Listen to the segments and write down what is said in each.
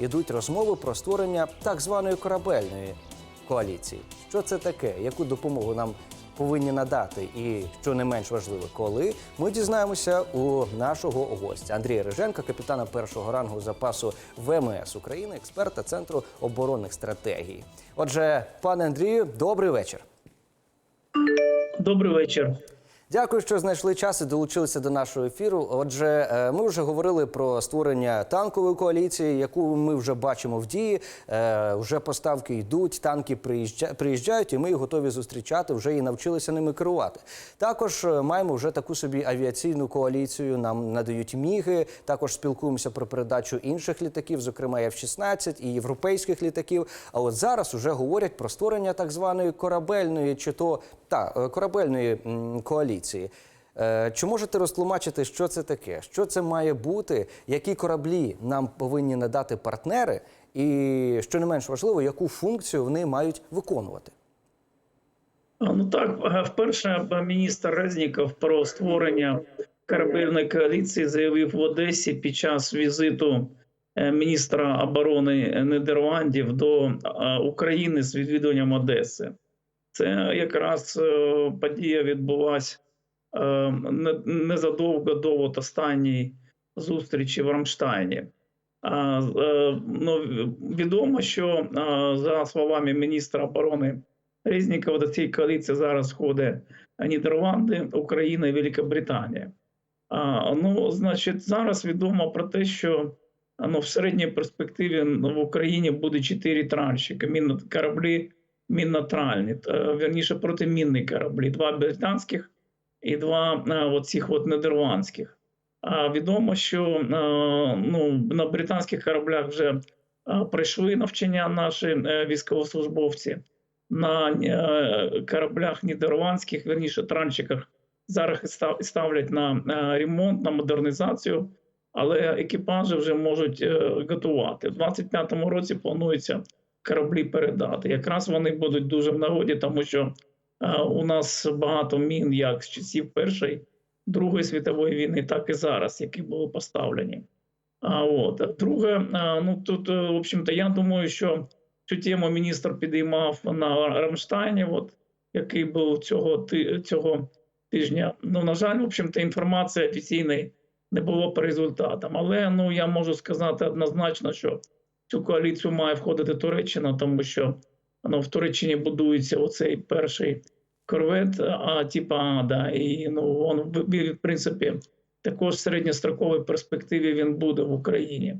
Ідуть розмови про створення так званої корабельної коаліції. Що це таке? Яку допомогу нам повинні надати? І що не менш важливо, коли ми дізнаємося у нашого гостя Андрія Риженка, капітана першого рангу запасу ВМС України, експерта Центру оборонних стратегій. Отже, пане Андрію, добрий вечір. Добрий вечір. Дякую, що знайшли час і долучилися до нашого ефіру. Отже, е, ми вже говорили про створення танкової коаліції, яку ми вже бачимо в дії. Е, Вже поставки йдуть, танки приїжджа- приїжджають, і ми їх готові зустрічати. Вже і навчилися ними керувати. Також е, маємо вже таку собі авіаційну коаліцію. Нам надають міги. Також спілкуємося про передачу інших літаків, зокрема F-16 і європейських літаків. А от зараз вже говорять про створення так званої корабельної чи то та корабельної коаліції. Е, Чи можете розтлумачити, що це таке? Що це має бути? Які кораблі нам повинні надати партнери? І що не менш важливо, яку функцію вони мають виконувати? Ну так, е, вперше е, міністр Резніков про створення корабельної коаліції заявив в Одесі під час візиту міністра оборони Нідерландів до України з відвідуванням Одеси. Це якраз подія відбулася незадовго до от останньої зустрічі в Рамштайні. Е, Ну, відомо, що е, за словами міністра оборони Резнікова до цієї коаліції зараз входить Нідерланди, Україна і А, ну, значить, зараз відомо про те, що ну, в середній перспективі в Україні буде чотири транші кораблі міннотральні, е, вірніше протимінні кораблі, два британських і два е, оцих от нідерландських. А відомо, що е, ну, на британських кораблях вже е, пройшли навчання наші військовослужбовці на кораблях нідерландських, верніше транчиках, зараз ставлять на ремонт, на модернізацію, але екіпажі вже можуть готувати. В 25-му році планується кораблі передати. Якраз вони будуть дуже в нагоді, тому що у нас багато мін як з часів Першої, Другої світової війни, так і зараз, які були поставлені. А от друге, ну тут, е, в общем-то, я думаю, що цю тему міністр підіймав на Рамштайні, от який був цього цього тижня. Ну на жаль, в общем-то, інформації офіційної не було по результатам. Але ну я можу сказати однозначно, що цю коаліцію має входити Туреччина, тому що ну, в Туреччині будується оцей перший корвет, а типа А, да, і ну він в- принципі також в середньостроковій перспективі він буде в Україні.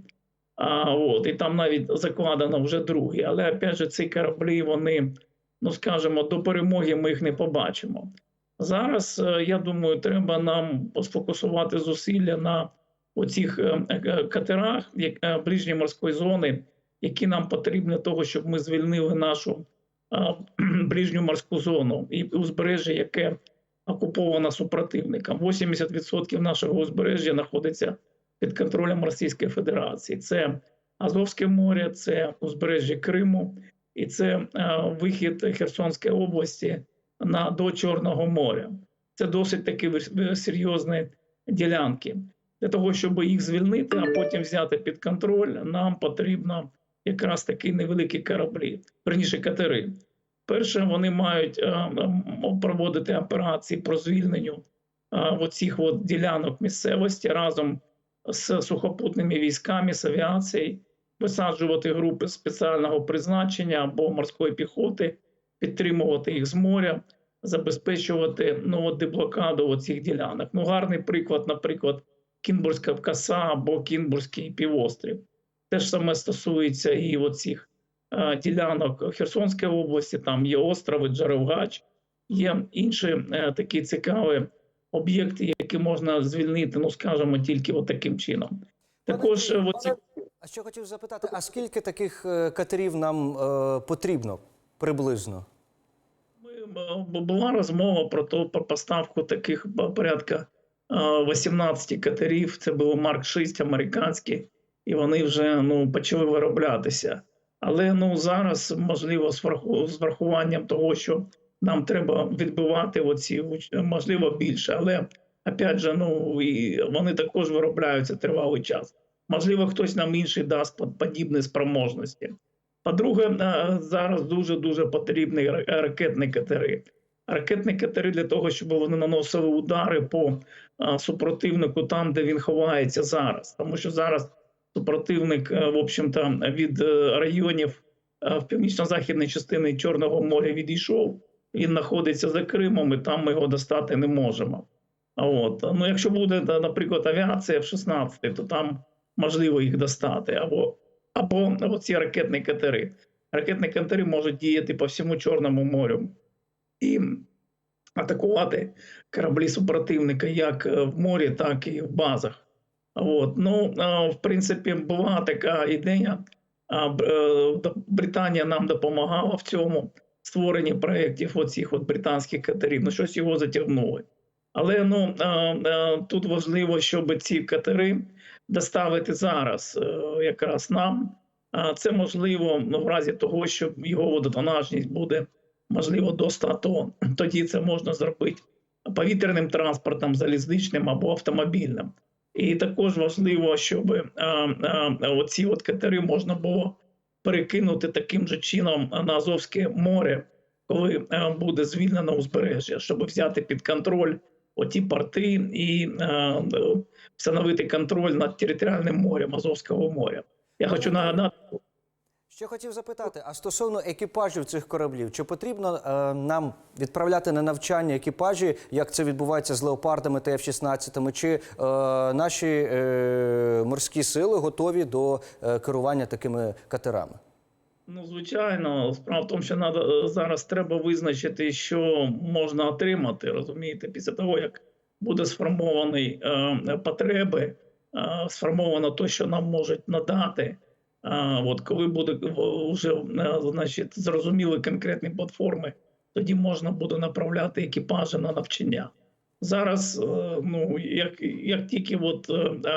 А от і там навіть закладено вже другий. Але опять же, ці кораблі, вони, ну скажімо, до перемоги ми їх не побачимо. Зараз е, я думаю, треба нам сфокусувати зусилля на оцих е, е, катерах е, ближньої морської зони, які нам потрібні для того, щоб ми звільнили нашу е, ближню морську зону і узбережжя, яке окуповано супротивником. 80% нашого узбережжя знаходиться під контролем Російської Федерації. Це Азовське море, це узбережжя Криму і це е, вихід Херсонської області на до Чорного моря. Це досить таки вир- серйозні ділянки. Для того, щоб їх звільнити, а потім взяти під контроль, нам потрібно якраз такі невеликі кораблі, верніше катери. Перше, вони мають е, проводити операції по звільненню е, оцих от ділянок місцевості разом з сухопутними військами, з авіацією, висаджувати групи спеціального призначення або морської піхоти, підтримувати їх з моря, забезпечувати ну, от деблокаду оцих ділянок. Ну, гарний приклад, наприклад, Кінбурзька коса або Кінбурзький півострів. Те ж саме стосується і оцих е, ділянок Херсонської області, там є острови, Джаревгач, є інші е, такі цікаві об'єкти, які можна звільнити, ну скажімо, тільки от таким чином. Також Пане оці А що хотів запитати, а скільки таких е, катерів нам е, потрібно приблизно? Ми, була розмова про то, про поставку таких порядка е, 18 катерів. Це було Марк 6 американські, і вони вже ну, почали вироблятися. Але ну, зараз, можливо, з враху- врахуванням того, що нам треба відбивати оці, можливо, більше. Але опять же, ну, і вони також виробляються тривалий час. Можливо, хтось нам інший дасть подібні спроможності. По-друге, е, зараз дуже дуже потрібні ракетні катери. Ракетні катери для того, щоб вони наносили удари по е, супротивнику там, де він ховається зараз. Тому що зараз супротивник, е, в общем-то, від е, районів е, в північно-західній частині Чорного моря відійшов. Він знаходиться за Кримом, і там ми його достати не можемо. А От. Ну, якщо буде, наприклад, авіація в 16, то там можливо їх достати. Або, або оці ракетні катери. Ракетні катери можуть діяти по всьому Чорному морю і атакувати кораблі супротивника як в морі, так і в базах. От. Ну, в принципі, була така ідея. е, Британія нам допомагала в цьому створенні проєктів оцих от британських катерів. Ну, щось його затягнули. Але ну, тут важливо, щоб ці катери доставити зараз е, якраз нам. Це можливо ну, в разі того, що його водотонажність буде можливо до 100 тонн. Тоді це можна зробити повітряним транспортом, залізничним або автомобільним. І також важливо, щоб е, е, оці от катери можна було перекинути таким же чином на Азовське море, коли е, буде звільнено узбережжя, щоб взяти під контроль оті порти і встановити контроль над територіальним морем Азовського моря. Я хочу нагадати, Ще хотів запитати: а стосовно екіпажів цих кораблів, чи потрібно е, нам відправляти на навчання екіпажі, як це відбувається з леопардами та F-16, чи е, наші е, морські сили готові до е, керування такими катерами? Ну, звичайно, справа в тому, що надо, зараз треба визначити, що можна отримати, розумієте, після того, як буде сформований е, потреби, е, сформовано те, що нам можуть надати. Е, от коли буде вже е, значить, зрозуміли конкретні платформи, тоді можна буде направляти екіпажі на навчання. Зараз, е, ну як, як тільки от, е,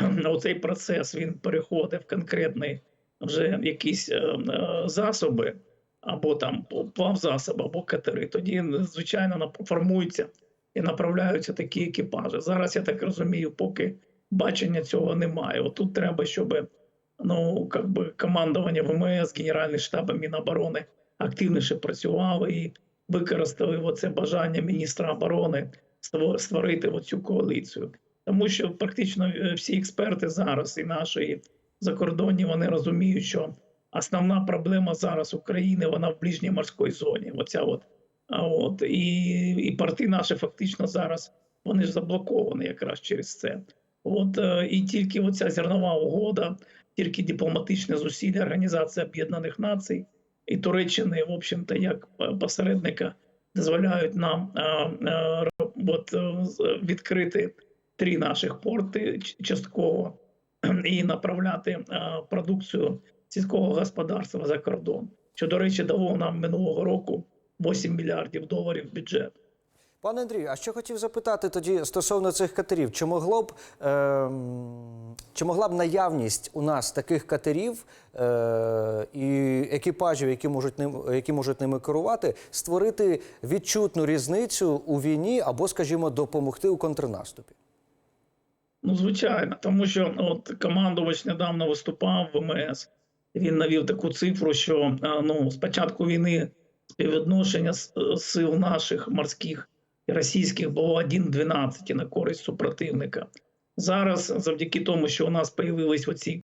е, оцей процес він переходить в конкретний вже якісь е, е, засоби, або там плавзасоби, або катери, тоді звичайно формуються і направляються такі екіпажі. Зараз я так розумію, поки бачення цього немає. Отут треба, щоб ну как би командування ВМС, Генеральний штаб Міноборони активніше працювали і використали оце бажання міністра оборони ство- створити оцю коаліцію. Тому що практично е, всі експерти зараз і наші закордонні вони розуміють, що основна проблема зараз України вона в ближній морській зоні. Оця от, а от і, і порти наші фактично зараз вони ж заблоковані якраз через це. От е, і тільки оця зернова угода, тільки дипломатичне зусилля Організації Об'єднаних Націй і Туреччини, в общем-то, як е, посередника, дозволяють нам е, е, от, е, відкрити три наших порти частково і направляти е, продукцію сільського господарства за кордон, що, до речі, дало нам минулого року 8 мільярдів доларів бюджет. Пане Андрію, а що хотів запитати тоді стосовно цих катерів? Чи могло б ем, чи могла б наявність у нас таких катерів е, і екіпажів, які можуть ним, які можуть ними керувати, створити відчутну різницю у війні або, скажімо, допомогти у контрнаступі? Ну, звичайно, тому що от командувач недавно виступав в ВМС. Він навів таку цифру, що а, ну, з початку війни співвідношення сил наших морських російських було 1-12 на користь супротивника. Зараз, завдяки тому, що у нас появились оці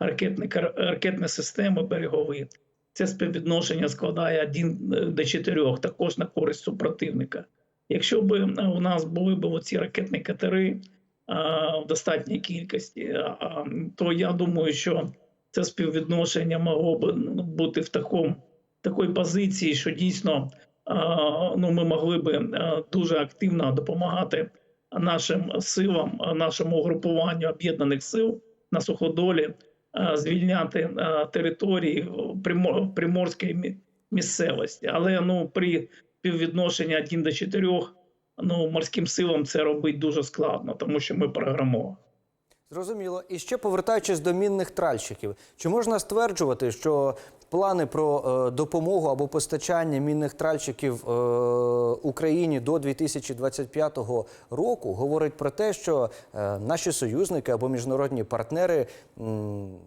ракетні, ракетні системи берегові, це співвідношення складає 1 до 4, також на користь супротивника. Якщо б е, у нас були б оці ракетні катери, а, в достатній кількості, а, то я думаю, що це співвідношення могло б ну, бути в такому такій позиції, що дійсно ну, ми могли б а, дуже активно допомагати нашим силам, нашому угрупуванню об'єднаних сил на суходолі звільняти території в Примор- приморській мі- місцевості. Але ну при співвідношенні 1 до 4 ну, морським силам це робити дуже складно, тому що ми програмовані. Зрозуміло. І ще повертаючись до мінних тральщиків, чи можна стверджувати, що плани про е, допомогу або постачання мінних тральщиків е, Україні до 2025 року говорить про те, що е, наші союзники або міжнародні партнери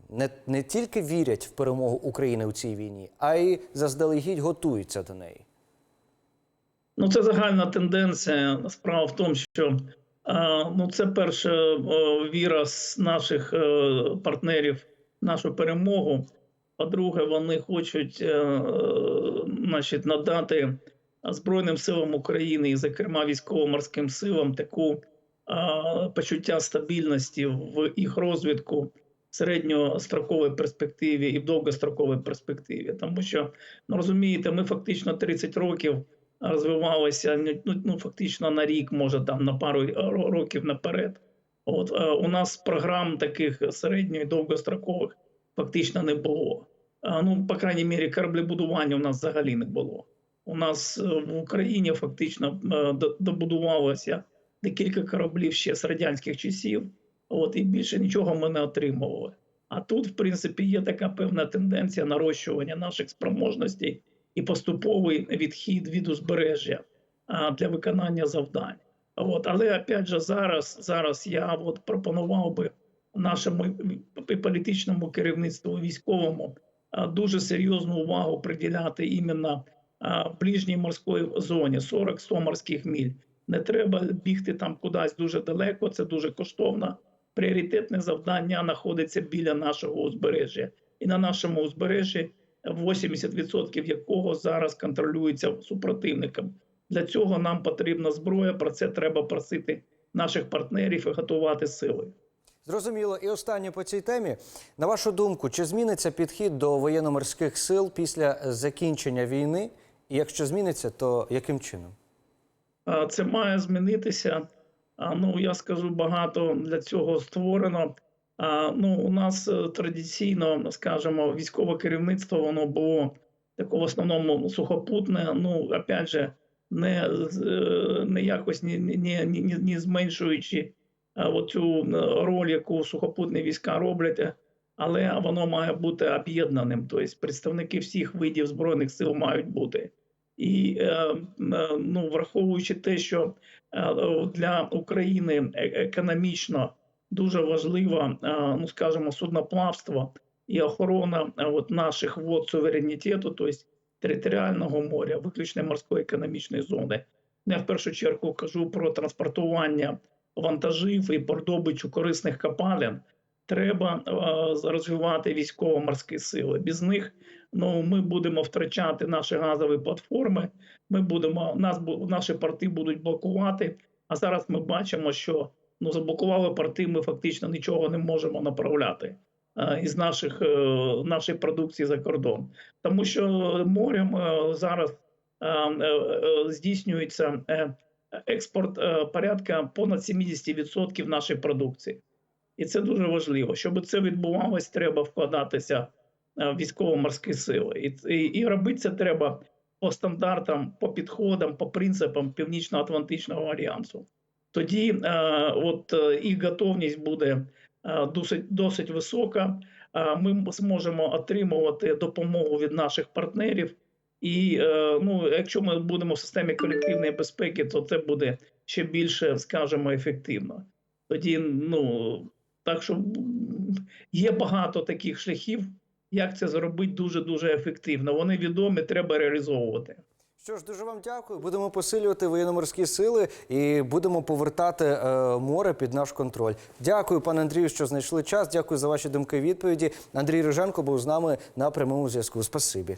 не, не тільки вірять в перемогу України у цій війні, а й заздалегідь готуються до неї? Ну, це загальна тенденція. Справа в тому, що ну, це перша віра з наших е, партнерів нашу перемогу. По-друге, вони хочуть е, значить, надати Збройним силам України і, зокрема, військово-морським силам таку почуття стабільності в їх розвитку в середньостроковій перспективі і в довгостроковій перспективі. Тому що, ну розумієте, ми фактично 30 років розвивалися ну, ну фактично на рік, може там на пару років наперед. От е, у нас програм таких середньо і довгострокових фактично не було. Ну, по крайній мірі, кораблебудування у нас взагалі не було. У нас е, в Україні фактично е, добудувалося декілька кораблів ще з радянських часів. От і більше нічого ми не отримували. А тут, в принципі, є така певна тенденція нарощування наших спроможностей і поступовий відхід від узбережжя для виконання завдань. От, але опять же, зараз, зараз я от пропонував би нашому політичному керівництву військовому дуже серйозну увагу приділяти іменно ближній морській зоні 40-100 морських міль. Не треба бігти там кудись дуже далеко, це дуже коштовно. Пріоритетне завдання знаходиться біля нашого узбережжя. І на нашому узбережжі 80% якого зараз контролюється супротивником. Для цього нам потрібна зброя. Про це треба просити наших партнерів і готувати сили. Зрозуміло. І останнє по цій темі. На вашу думку, чи зміниться підхід до воєнно-морських сил після закінчення війни? І якщо зміниться, то яким чином? Це має змінитися. А, Ну я скажу багато для цього створено. Ну у нас е, традиційно, скажімо, військове керівництво воно було таке в основному сухопутне. Ну опять же, не, е, не якось не, не, не, не зменшуючи е, роль, яку сухопутні війська роблять. Але воно має бути об'єднаним. Тобто представники всіх видів збройних сил мають бути. І ну, враховуючи те, що для України економічно дуже важливо, е, ну скажімо, судноплавство і охорона е, от наших вод суверенітету, тобто територіального моря, виключно морської економічної зони. Я в першу чергу кажу про транспортування вантажів і пордобичу корисних копалин. Треба е, розвивати військово-морські сили. Без них ну ми будемо втрачати наші газові платформи. Ми будемо нас наші порти будуть блокувати. А зараз ми бачимо, що ну заблокували порти. Ми фактично нічого не можемо направляти е, із наших е, нашої продукції за кордон, тому що морем е, зараз здійснюється експорт порядка понад 70% нашої продукції. І це дуже важливо. Щоб це відбувалось, треба вкладатися в військово-морські сили. І, і, і робити це треба по стандартам, по підходам, по принципам Північно-Атлантичного альянсу. Тоді е, от е, і готовність буде е, досить, досить висока. Ми зможемо отримувати допомогу від наших партнерів. І ну, якщо ми будемо в системі колективної безпеки, то це буде ще більше, скажімо, ефективно. Тоді, ну так що є багато таких шляхів, як це зробити дуже дуже ефективно. Вони відомі, треба реалізовувати. Що ж, дуже вам дякую. Будемо посилювати воєнно-морські сили і будемо повертати е, море під наш контроль. Дякую, пане Андрію, що знайшли час. Дякую за ваші думки і відповіді. Андрій Риженко був з нами на прямому зв'язку. Спасибі.